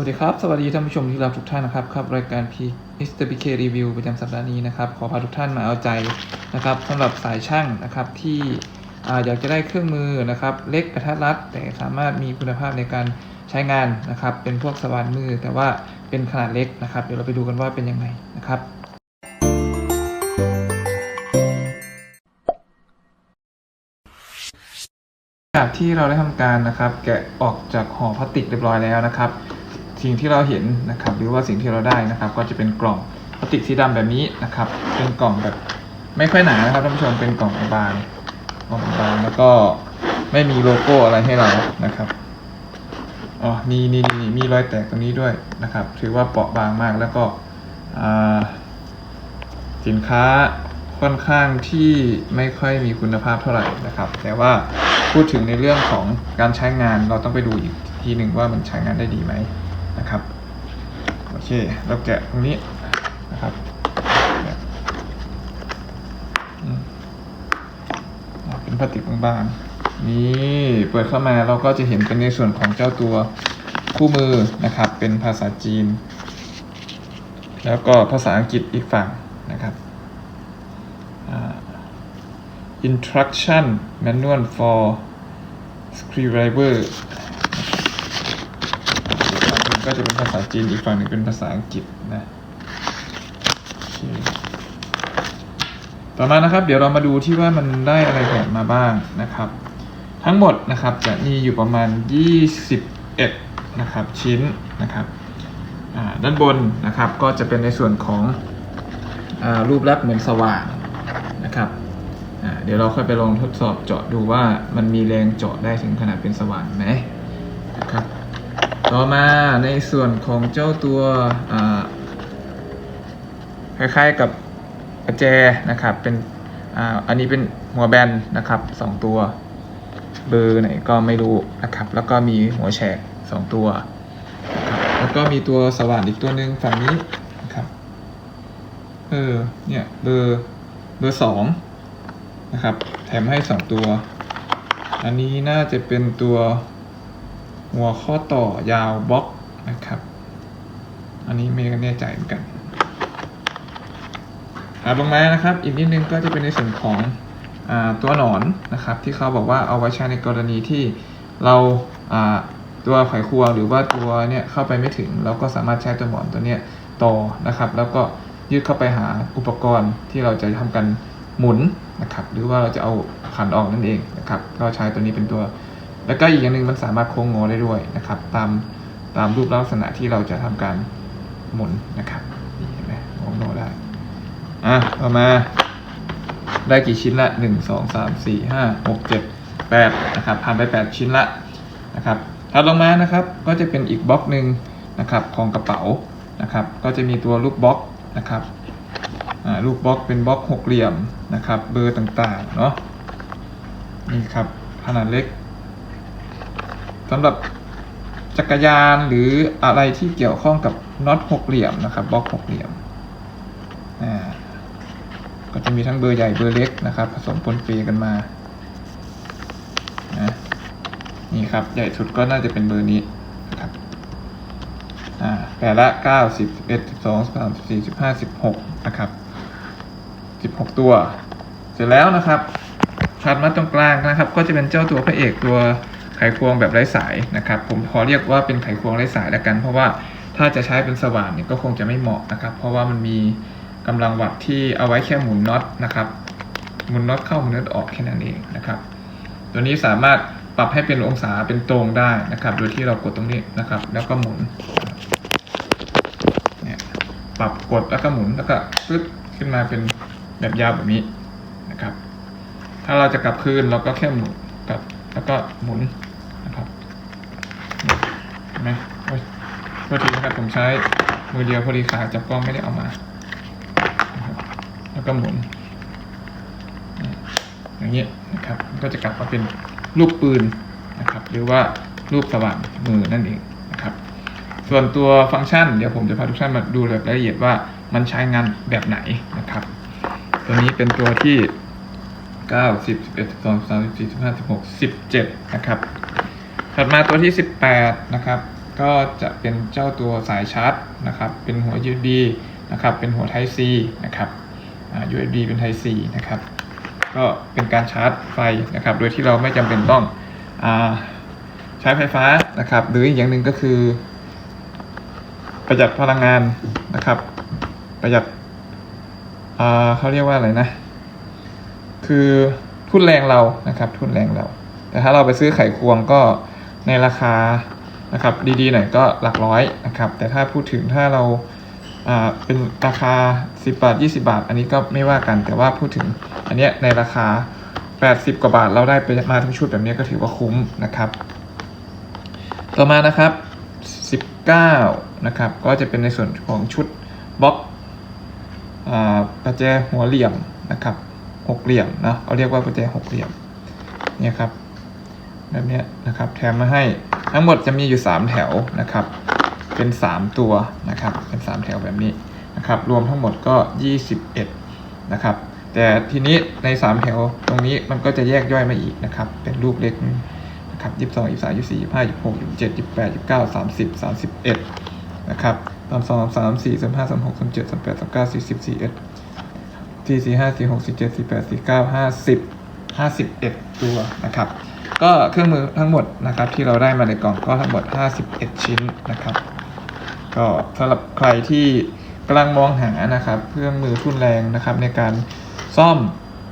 วัสดีครับ สวัสดีท่านผู้ชมที่รักทุกท่านนะครับครับรายการ P Mr. PK Review ประจำสัปดาห์นี้นะครับ ขอพาทุกท่านมาเอาใจนะครับสำหรับสายช่างนะครับที่ออยากจะได้เครื่องมือนะครับ เล็กกระทัดรัด แต่สามารถมีคุณภาพในการใช้งานนะครับ เป็นพวกสว่านมือ แต่ว่าเป็นขนาดเล็กนะครับ เดี๋ยวเราไปดูกันว่าเป็นยังไงนะครับจากที่เราได้ทำการนะครับ แกะออกจากห่อพลาสติกเรียบร้อยแล้วนะครับ สิ่งที่เราเห็นนะครับ หรือว่าสิ่งที่เราได้นะครับ ก็จะเป็นกล่องพลาสติกสีดำแบบนี้นะครับ เป็นกล่องแบบไม่ค่อยหนานะครับท่านผู้ชมเป็นกล่องบางกล่องบางแล้วก็ไม่มีโลโก้อะไรให้เรานะครับอ๋อมีนี่นี่มีรอยแตกตรงนี้ด้วยนะครับ ถือว่าเปราะบางมากแล้วก็สินค้าค่อนข้างที่ไม่ค่อยมีคุณภาพเท่าไหร่นะครับ แต่ว่าพูดถึงในเรื่องของการใช้งานเราต้องไปดูอีกทีหนึ่งว่ามันใช้งานได้ดีไหม นะครับโอเคเราแกะตรงนี้นะครับเป็นพลาสติกบางๆนี่เปิดเข้ามาเราก็จะเห็นเป็นในส่วนของเจ้าตัวคู่มือนะครับ เป็นภาษาจีน แล้วก็ภาษาอังกฤษอีกฝั่งนะครับ instruction manual for screwdriver ก็จะเป็นภาษาจีน อีกฝั่งหนึ่งเป็นภาษาอังกฤษนะต่อมานะครับ เดี๋ยวเรามาดูที่ว่ามันได้อะไรแถมมาบ้างนะครับ ทั้งหมดนะครับจะมีอยู่ประมาณ 21 นะครับชิ้นนะครับด้านบนนะครับก็จะเป็นในส่วนของอรูปลักษณ์เหมือนสว่านนะครับเดี๋ยวเราค่อยไปลองทดสอบเจาะดูว่ามันมีแรงเจาะได้ถึงขนาดเป็นสว่านไหม ต่อมาในส่วนของเจ้าตัวคล้ายๆกับกระแจนะครับ เป็นออันนี้เป็นหัวแบนนะครับสองตัว เบอร์ไหนก็ไม่รู้นะครับ แล้วก็มีหัวแฉกสองตัว แล้วก็มีตัวสว่านอีกตัวหนึ่งฝั่งนี้นะครับเออเนี่ยเบอร์เบอร์สองนะครับ แถมให้สองตัว อันนี้น่าจะเป็นตัว หัวข้อต่อยาวบล็อกนะครับ อันนี้ไม่แน่ใจเหมือนกันอ่าลงมานะครับ อีกนิดนึงก็จะเป็นในส่วนของอ่าตัวหนอนนะครับ ที่เขาบอกว่าเอาไว้ใช้ในกรณีที่เราอ่าตัวไขควงหรือว่าตัวเนี่ยเข้าไปไม่ถึง เราก็สามารถใช้ตัวหมอนตัวเนี้ยต่อนะครับ แล้วก็ยืดเข้าไปหาอุปกรณ์ที่เราจะทำการหมุนนะครับ หรือว่าเราจะเอาขันออกนั่นเองนะครับ ก็ใช้ตัวนี้เป็นตัว แล้วก็อีกอย่างหนึ่งมันสามารถโค้งงอได้ด้วยนะครับ ตามตามรูปลักษณะที่เราจะทำการหมุนนะครับเห็นไหมโค้งงอได้อะต่อมา ได้กี่ชิ้นละหนึ่งสองสามสี่ห้าหกเจ็ดแปดนะครับผ่านไปแปดชิ้นละนะครับถัดลงมานะครับก็จะเป็นอีกบล็อกหนึ่งนะครับของกระเป๋านะครับ ก็จะมีตัวลูกบล็อกนะครับลูกบล็อกเป็นบล็อกหกเหลี่ยมนะครับ เบอร์ต่างๆเนาะนี่ครับขนาดเล็ก สำหรับจักรยานหรืออะไรที่เกี่ยวข้องกับน็อตหกเหลี่ยมนะครับบล็อกหกเหลี่ยมอ่าก็จะมีทั้งเบอร์ใหญ่เบอร์เล็กนะครับ ผสมปนเปกันมานะนี่ครับใหญ่สุดก็น่าจะเป็นเบอร์นี้นะครับอ่าแต่ละเก้าสิบเอ็ดสิบสองสิบสามสิบสี่สิบห้าสิบหกนะครับสิบหกตัว เสร็จแล้วนะครับถัดมาตรงกลางนะครับ ก็จะเป็นเจ้าตัวพระเอกตัว ไขควงแบบไร้สายนะครับ ผมขอเรียกว่าเป็นไขควงไร้สายแล้วกัน เพราะว่าถ้าจะใช้เป็นสว่านเนี่ยก็คงจะไม่เหมาะนะครับ เพราะว่ามันมีกำลังวัตต์ที่เอาไว้แค่หมุนน็อตนะครับหมุนน็อตเข้าหมุนน็อตออกแค่นั้นเองนะครับ ตัวนี้สามารถปรับให้เป็นองศาเป็นตรงได้นะครับ โดยที่เรากดตรงนี้นะครับ แล้วก็หมุนเนี่ยปรับกดแล้วก็หมุนแล้วก็ปึ๊บขึ้นมาเป็นแบบยาวแบบนี้นะครับ ถ้าเราจะกลับคืนเราก็แค่หมุนกลับแล้วก็หมุน นะครับเห็นไหมโอ้ยโทษทีนะครับผมใช้มือเดียวพอดีขาจับกล้องไม่ได้เอามาแล้วก็หมุน อย่างนี้นะครับก็จะกลับมาเป็นรูปปืนนะครับ หรือว่ารูปสว่านมือนั่นเองนะครับ ส่วนตัวฟังก์ชัน เดี๋ยวผมจะพาทุกท่านมาดูแบบละเอียดว่ามันใช้งานแบบไหนนะครับ ตัวนี้เป็นตัวที่9 10 11 12 13 14 15 16 17 นะครับ ถัดมาตัวที่ 18 นะครับ ก็จะเป็นเจ้าตัวสายชาร์จนะครับ เป็นหัว USB นะครับ เป็นหัว Type C นะครับ USB เป็น Type C นะครับ ก็เป็นการชาร์จไฟนะครับ โดยที่เราไม่จำเป็นต้องอใช้ไฟฟ้านะครับ หรืออีกอย่างหนึ่งก็คือ ประหยัดพลังงานนะครับ ประหยัดเขาเรียกว่าอะไรนะ คือทุนแรงเรานะครับ ทุนแรงเรา แต่ถ้าเราไปซื้อไข่ควงก็ ในราคานะครับดีๆหน่อยก็หลักร้อยนะครับ แต่ถ้าพูดถึงถ้าเราเป็นราคา 10 บาท 20 บาท อันนี้ก็ไม่ว่ากันแต่ว่าพูดถึงอันเนี้ยในราคา 80 กว่าบาทเราได้ไปมาทั้งชุดแบบนี้ก็ถือว่าคุ้มนะครับ ต่อมานะครับ 19 นะครับ ก็จะเป็นในส่วนของชุดบล็อกอประแจหัวเหลี่ยมนะครับหกเหลี่ยมเนาะเขาเรียกว่าประแจหกเหลี่ยมเนี่ยครับ แบบนี้นะครับ แถมมาให้ทั้งหมดจะมีอยู่ 3 แถวนะครับ เป็น 3 ตัวนะครับ เป็น 3 แถวแบบนี้นะครับ รวมทั้งหมดก็ 21 นะครับ แต่ทีนี้ใน 3 แถวตรงนี้มันก็จะแยกย่อยมาอีกนะครับ เป็นรูปเล็กนะครับยี่สิบสองยี่สิบสามยี่สิบสี่ยี่สิบห้ายี่สิบหกยี่สิบเจ็ดยี่สิบแปดยี่สิบเก้าสามสิบสามสิบเอ็ดนะครับสามสองสามสามสี่สามห้าสามหกสามเจ็ดสามแปดสามเก้าสี่สิบสี่เอ็ดสี่สี่ห้าสี่หกสี่เจ็ดสี่แปดสี่เก้าห้าสิบห้าสิบเอ็ดตัวนะครับ ก็เครื่องมือทั้งหมดนะครับที่เราได้มาในกล่องก็ทั้งหมด 51 ชิ้นนะครับ ก็สำหรับใครที่กำลังมองหานะครับเครื่องมือทุนแรงนะครับในการซ่อม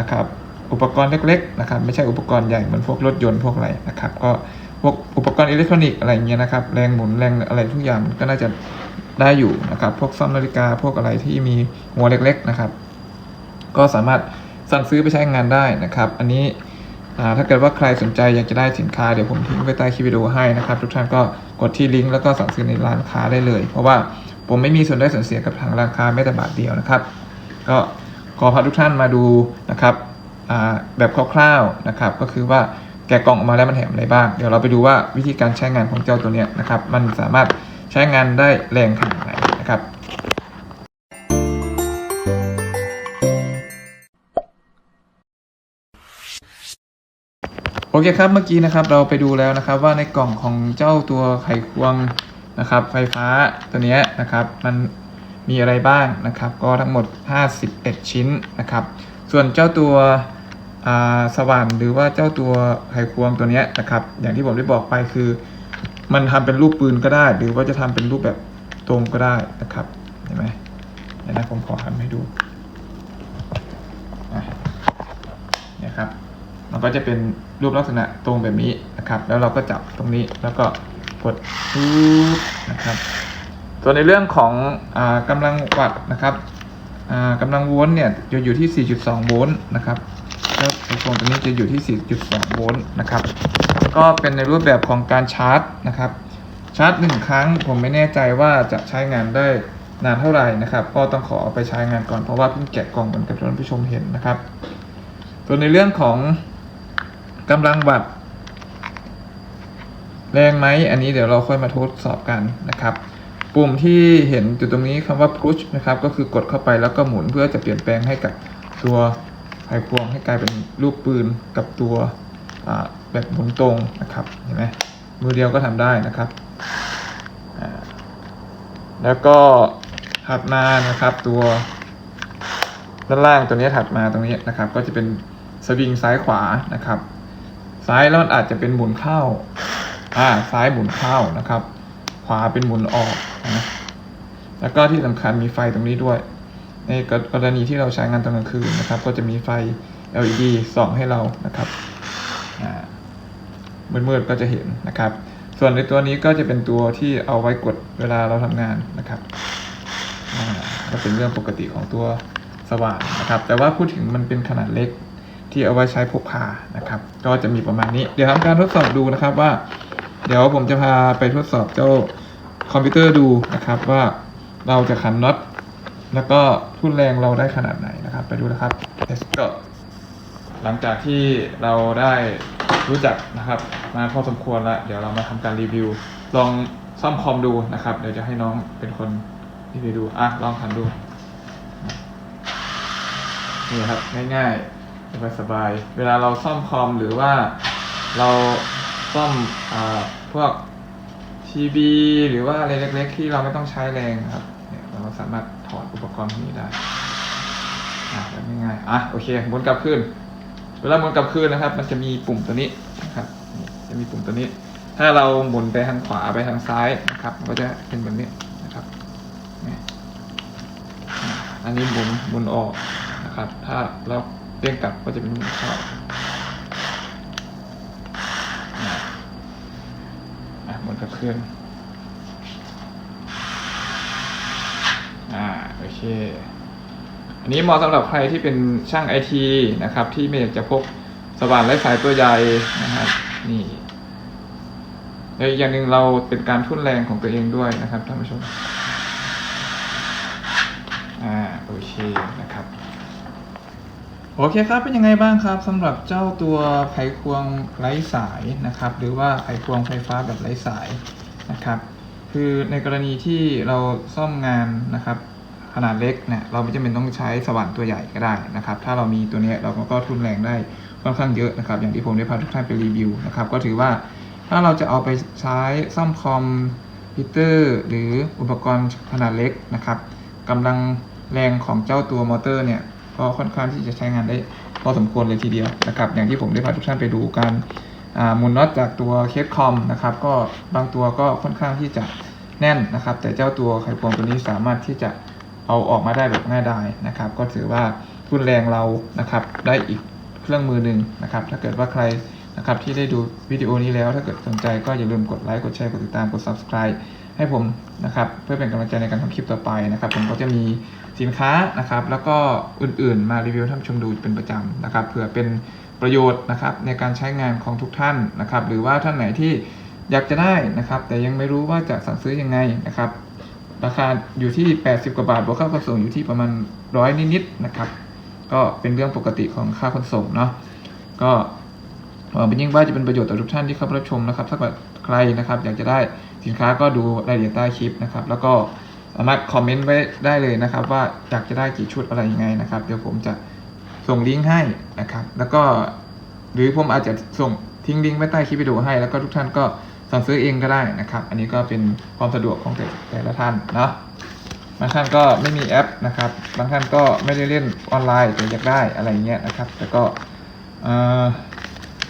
นะครับอุปกรณ์เล็กๆนะครับไม่ใช่อุปกรณ์ใหญ่เหมือนพวกรถยนต์พวกอะไรนะครับก็พวกอุปกรณ์อิเล็กทรอนิกส์อะไรเงี้ยนะครับแรงหมุนแรงอะไรทุกอย่างก็น่าจะได้อยู่นะครับพวกซ่อมนาฬิกาพวกอะไรที่มีหัวเล็กๆนะครับ ก็สามารถสั่งซื้อไปใช้งานได้นะครับ อันนี้ ถ้าเกิดว่าใครสนใจอยากจะได้สินค้าเดี๋ยวผมทิ้งไว้ใต้คลิปวิดีโอให้นะครับ ทุกท่านก็กดที่ลิงก์แล้วก็สั่งซื้อในร้านค้าได้เลย เพราะว่าผมไม่มีส่วนได้ส่วนเสียกับทางร้านค้าแม้แต่บาทเดียวนะครับ ก็ขอพาทุกท่านมาดูนะครับแบบคร่าวๆนะครับ ก็คือว่าแกะกล่องออกมาแล้วมันแถมอะไรบ้าง เดี๋ยวเราไปดูว่าวิธีการใช้งานของเจ้าตัวเนี้ยนะครับ มันสามารถใช้งานได้แรงขนาดไหน โอเคครับเมื่อกี้นะครับเราไปดูแล้วนะครับว่าในกล่องของเจ้าตัวไขควงนะครับไฟฟ้าตัวนี้นะครับมันมีอะไรบ้างนะครับก็ทั้งหมด 51 ชิ้นนะครับ ส่วนเจ้าตัวสว่านหรือว่าเจ้าตัวไขควงตัวนี้นะครับอย่างที่ผมได้บอกไปคือ มันทำเป็นรูปปืนก็ได้ หรือว่าจะทำเป็นรูปแบบตรงก็ได้นะครับเห็นไหมเดี๋ยวนะผมขอหันให้ดูอะเนี่ครับมันก็จะเป็น รูปลักษณะตรงแบบนี้นะครับ แล้วเราก็จับตรงนี้แล้วก็กดปุ๊บนะครับ ส่วนในเรื่องของอกำลังวัตต์นะครับอ่ากำลังโวลต์เนี่ยจะอยู่ที่ 4.2 โวลต์นะครับแล้วไอโฟนตัวนี้จะอยู่ที่ 4.2 โวลต์นะครับ ก็เป็นในรูปแบบของการชาร์จนะครับ ชาร์จหนึ่งครั้งผมไม่แน่ใจว่าจะใช้งานได้นานเท่าไหร่นะครับ ก็ต้องขอเอาไปใช้งานก่อนเพราะว่าเพิ่งแกะกล่องเหมือนกับที่ท่านผู้ชมเห็นนะครับ ส่วนในเรื่องของ กำลังวัตต์แรงไหม อันนี้เดี๋ยวเราค่อยมาทดสอบกันนะครับ ปุ่มที่เห็นอยู่ตรงนี้คำว่า push นะครับ ก็คือกดเข้าไปแล้วก็หมุนเพื่อจะเปลี่ยนแปลงให้กับตัวไขควงให้กลายเป็นลูกปืนกับตัวแบบหมุนตรงนะครับ เห็นไหมมือเดียวก็ทำได้นะครับ แล้วก็ถัดมานะครับตัวด้านล่างตัวนี้ถัดมาตรงนี้นะครับ ก็จะเป็นสวิงซ้ายขวานะครับ ซ้ายแล้วมันอาจจะเป็นหมุนเข้า อ่า ซ้ายหมุนเข้านะครับ ขวาเป็นหมุนออกนะแล้วก็ที่สำคัญมีไฟตรงนี้ด้วย ในกรณีที่เราใช้งานตอนกลางคืนนะครับ ก็จะมีไฟ LED ส่องให้เรานะครับอ่ามืดๆก็จะเห็นนะครับ ส่วนในตัวนี้ก็จะเป็นตัวที่เอาไว้กดเวลาเราทำงานนะครับอ่าก็เป็นเรื่องปกติของตัวสว่านนะครับ แต่ว่าพูดถึงมันเป็นขนาดเล็ก ที่เอาไว้ใช้พกพานะครับ ก็จะมีประมาณนี้ เดี๋ยวทำการทดสอบดูนะครับว่า เดี๋ยวผมจะพาไปทดสอบเจ้าคอมพิวเตอร์ดูนะครับว่าเราจะขันน็อตแล้วก็ทุ่นแรงเราได้ขนาดไหนนะครับ ไปดูนะครับ Let's go หลังจากที่เราได้รู้จักนะครับ มาพอสมควรแล้ว เดี๋ยวเรามาทำการรีวิว ลองซ่อมคอมดูนะครับ เดี๋ยวจะให้น้องเป็นคนรีวิวดูอะลองขันดูนี่ครับง่ายๆ สบายสบายๆเวลาเราซ่อมคอมหรือว่าเราซ่อมอพวกทีวีหรือว่าอะไรเล็ก ๆ ที่เราไม่ต้องใช้แรงครับเนี่ยเราสามารถถอดอุปกรณ์พวกนี้ได้อะแบบง่ายๆอะโอเคหมุนกลับคืนเวลาหมุนกลับคืนนะครับ มันจะมีปุ่มตัวนี้นะครับ จะมีปุ่มตัวนี้ ถ้าเราหมุนไปทางขวาไปทางซ้ายนะครับ ก็จะเป็นแบบนี้นะครับอันนี้หมุนหมุนออกนะครับ ถ้าเรา เด้งกกลับก็จะเป็นหมุนเข้าอะอะหมุนกลับคืนอ่าโอเค อันนี้เหมาะสำหรับใครที่เป็นช่างไอทีนะครับ ที่ไม่อยากจะพกสว่านไร้สายตัวใหญ่นะครับนี่แล้วอีกอย่างหนึ่งเราเป็นการทุ่นแรงของตัวเองด้วยนะครับท่านผู้ชม อ่า โอเคนะครับ โอเคครับ เป็นยังไงบ้างครับสำหรับเจ้าตัวไขควงไร้สายนะครับ หรือว่าไขควงไฟฟ้าแบบไร้สายนะครับ คือในกรณีที่เราซ่อมงานนะครับ ขนาดเล็กเนี่ยเราไม่จำเป็นต้องใช้สว่านตัวใหญ่ก็ได้นะครับ ถ้าเรามีตัวเนี้ยเราก็ทุนแรงได้ค่อนข้างเยอะนะครับ อย่างที่ผมได้พาทุกท่านไปรีวิวนะครับ ก็ถือว่าถ้าเราจะเอาไปใช้ซ่อมคอมพิวเตอร์หรืออุปกรณ์ขนาดเล็กนะครับกำลังแรงของเจ้าตัวมอเตอร์เนี่ย ก็ค่อนข้างที่จะใช้งานได้พอสมควรเลยทีเดียวนะครับ อย่างที่ผมได้พาทุกท่านไปดูการมุนน็อตจากตัวเคสคอมนะครับ ก็บางตัวก็ค่อนข้างที่จะแน่นนะครับ แต่เจ้าตัวไขควงตัวนี้สามารถที่จะเอาออกมาได้แบบง่ายดายนะครับ ก็ถือว่าทุนแรงเรานะครับได้อีกเครื่องมือหนึ่งนะครับ ถ้าเกิดว่าใครนะครับที่ได้ดูวิดีโอนี้แล้ว ถ้าเกิดสนใจก็อย่าลืมกดไลค์กดแชร์กดติดตามกด subscribe ให้ผมนะครับเพื่อเป็นกำลังใจในการทำคลิปต่อไปนะครับ ผมก็จะมีสินค้านะครับ แล้วก็อื่นๆ มารีวิวท่านชมดูเป็นประจำนะครับเผื่อเป็นประโยชน์นะครับในการใช้งานของทุกท่านนะครับ หรือว่าท่านไหนที่อยากจะได้นะครับ แต่ยังไม่รู้ว่าจะสั่งซื้อยังไงนะครับ ราคาอยู่ที่ 80 กว่าบาทบวกค่าขนส่งอยู่ที่ประมาณร้อยนิดๆนะครับ ก็เป็นเรื่องปกติของค่าขนส่งเนาะก็หวังเป็นยิ่งว่าจะเป็นประโยชน์ต่อทุกท่านที่เข้ารับชมนะครับถ้าใครนะครับ อยากจะได้ สินค้าก็ดูรายละเอียดใต้คลิปนะครับ แล้วก็สามารถคอมเมนต์ไว้ได้เลยนะครับ ว่าอยากจะได้กี่ชุดอะไรยังไงนะครับ เดี๋ยวผมจะส่งลิงก์ให้นะครับ แล้วก็หรือผมอาจจะส่งทิ้งลิงก์ไว้ใต้คลิปวิดีโอให้ แล้วก็ทุกท่านก็สั่งซื้อเองก็ได้นะครับ อันนี้ก็เป็นความสะดวกของแต่แต่ละท่านเนาะบางท่านก็ไม่มีแอปนะครับบางท่านก็ไม่ได้เล่นออนไลน์แต่อยากได้อะไรเงี้ยนะครับ แต่ก็เอ่อ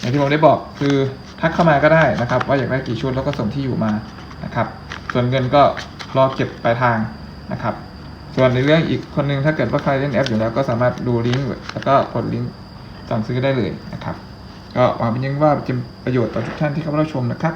อย่างที่ผมได้บอกคือทักเข้ามาก็ได้นะครับ ว่าอยากได้กี่ชุดแล้วก็ส่งที่อยู่มา นะครับ ส่วนเงินก็รอเก็บปลายทางนะครับ ส่วนในเรื่องอีกคนนึงถ้าเกิดว่าใครเล่นแอปอยู่แล้วก็สามารถดูลิงก์แล้วก็กดลิงก์สั่งซื้อได้เลยนะครับ ก็หวังเป็นอยังว่าจะเป็นประโยชน์ต่อทุกท่านที่เข้ามารับชมนะครับ